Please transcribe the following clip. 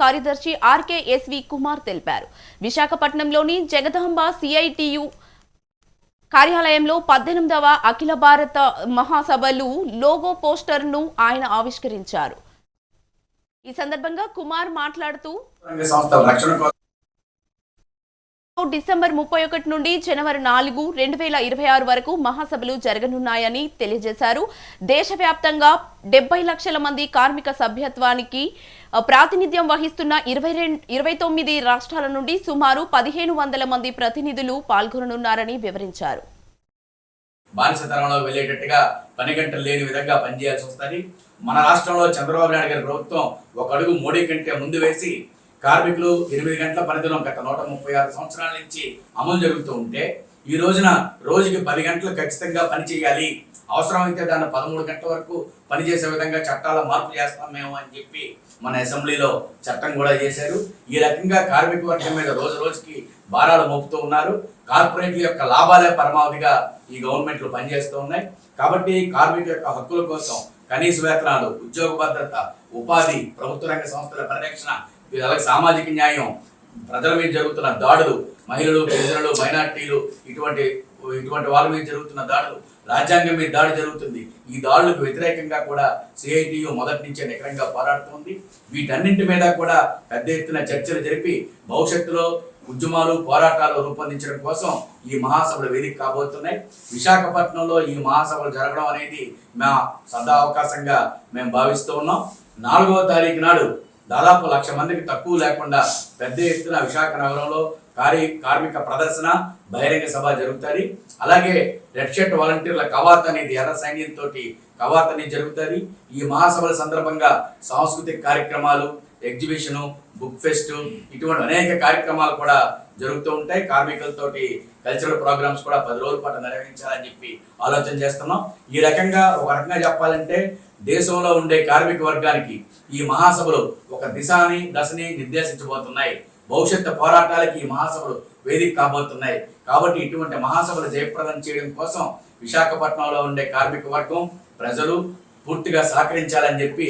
కార్యదర్శి RK SV Kumar తెలిపారు. విశాఖపట్నంలోని జగదాంబ సిఐటియు కార్యాలయంలో పద్దెనిమిదవ అఖిల భారత మహాసభలు లోగో పోస్టర్ను ఆయన ఆవిష్కరించారు. ఈ సందర్భంగా కుమార్ మాట్లాడుతూ రంగ సంస్థల రక్షణ కోసం డిసెంబర్ ముప్పై ఒకటి నుండి జనవరి నాలుగు రెండు వేల ఇరవై ఆరు వరకు మహాసభలు జరగనున్నాయని తెలియజేశారు. దేశవ్యాప్తంగా డెబ్బై లక్షల మంది కార్మిక సభ్యత్వానికి ప్రాతినిధ్యం వహిస్తున్న ఇరవై రెండు ఇరవై తొమ్మిది రాష్ట్రాల నుండి సుమారు పదిహేను వందల మంది ప్రతినిధులు పాల్గొననున్నారని వివరించారు. బానిసతనంలో వెళ్ళేటట్టుగా పని గంటలు లేని విధంగా పనిచేయాల్సి వస్తుంది. మన రాష్ట్రంలో చంద్రబాబు నాయుడు గారి ప్రభుత్వం ఒక అడుగు మోడీ కంటే ముందు వేసి కార్మికులు ఎనిమిది గంటల పనిదినం గత నూట ముప్పై ఆరు సంవత్సరాల నుంచి అమలు జరుగుతూ ఉంటే ఈ రోజున రోజుకి పది గంటలు ఖచ్చితంగా పని చేయాలి. అవసరమైతే దాన్ని పదమూడు గంటల వరకు పనిచేసే విధంగా చట్టాల మార్పు చేస్తాం మేము అని చెప్పి మన అసెంబ్లీలో చట్టం కూడా చేశారు. ఈ రకంగా కార్మిక వర్గం మీద రోజు రోజుకి భారాలు మోపుతూ ఉన్నారు. కార్పొరేట్ల యొక్క లాభాలే పరమావధిగా ఈ గవర్నమెంట్లు పనిచేస్తూ ఉన్నాయి. కాబట్టి కార్మికుల యొక్క హక్కుల కోసం కనీస వేతనాలు ఉద్యోగ భద్రత ఉపాధి ప్రభుత్వ రంగ సంస్థల పరిరక్షణ అలాగే సామాజిక న్యాయం. ప్రజల మీద జరుగుతున్న దాడులు మహిళలు గిరిజనులు మైనార్టీలు ఇటువంటి ఇటువంటి వాళ్ళ మీద జరుగుతున్న దాడులు రాజ్యాంగం మీద దాడి జరుగుతుంది. ఈ దాడులకు వ్యతిరేకంగా కూడా సిఐటియు మొదటి నుంచే నికరంగా పోరాడుతోంది. వీటన్నింటి మీద కూడా పెద్ద ఎత్తున చర్చలు జరిపి భవిష్యత్తులో ఉద్యమాలు పోరాటాలు రూపొందించడం కోసం ఈ మహాసభలు వేదిక కాబోతున్నాయి. విశాఖపట్నంలో ఈ మహాసభలు జరగడం అనేది మా సదా అవకాశంగా మేము భావిస్తూ ఉన్నాం. నాలుగవ తారీఖు నాడు దాదాపు లక్ష మందికి తక్కువ లేకుండా పెద్ద ఎత్తున విశాఖ నగరంలో కార్య కార్మిక ప్రదర్శన బహిరంగ సభ జరుగుతుంది అలాగే రెడ్ షర్ట్ వాలంటీర్ల కవాత్ అనేది ఎర్ర సైన్యంతో కవాత్ అనేది జరుగుతుంది ఈ మహాసభల సందర్భంగా సాంస్కృతిక కార్యక్రమాలు ఎగ్జిబిషను బుక్ ఫెస్ట్ ఇటువంటి అనేక కార్యక్రమాలు కూడా జరుగుతూ ఉంటాయి. కార్మికులతోటి కల్చరల్ ప్రోగ్రామ్స్ కూడా పది రోజుల పాటు నిర్వహించాలని చెప్పి ఆలోచన చేస్తున్నాం. ఈ రకంగా ఒక రకంగా చెప్పాలంటే దేశంలో ఉండే కార్మిక వర్గానికి ఈ మహాసభలు ఒక దిశని దశని నిర్దేశించబోతున్నాయి. భవిష్యత్తు పోరాటాలకి ఈ మహాసభలు వేదిక కాబోతున్నాయి. కాబట్టి ఇటువంటి మహాసభలు జయప్రదం చేయడం కోసం విశాఖపట్నంలో ఉండే కార్మిక వర్గం ప్రజలు పూర్తిగా సహకరించాలని చెప్పి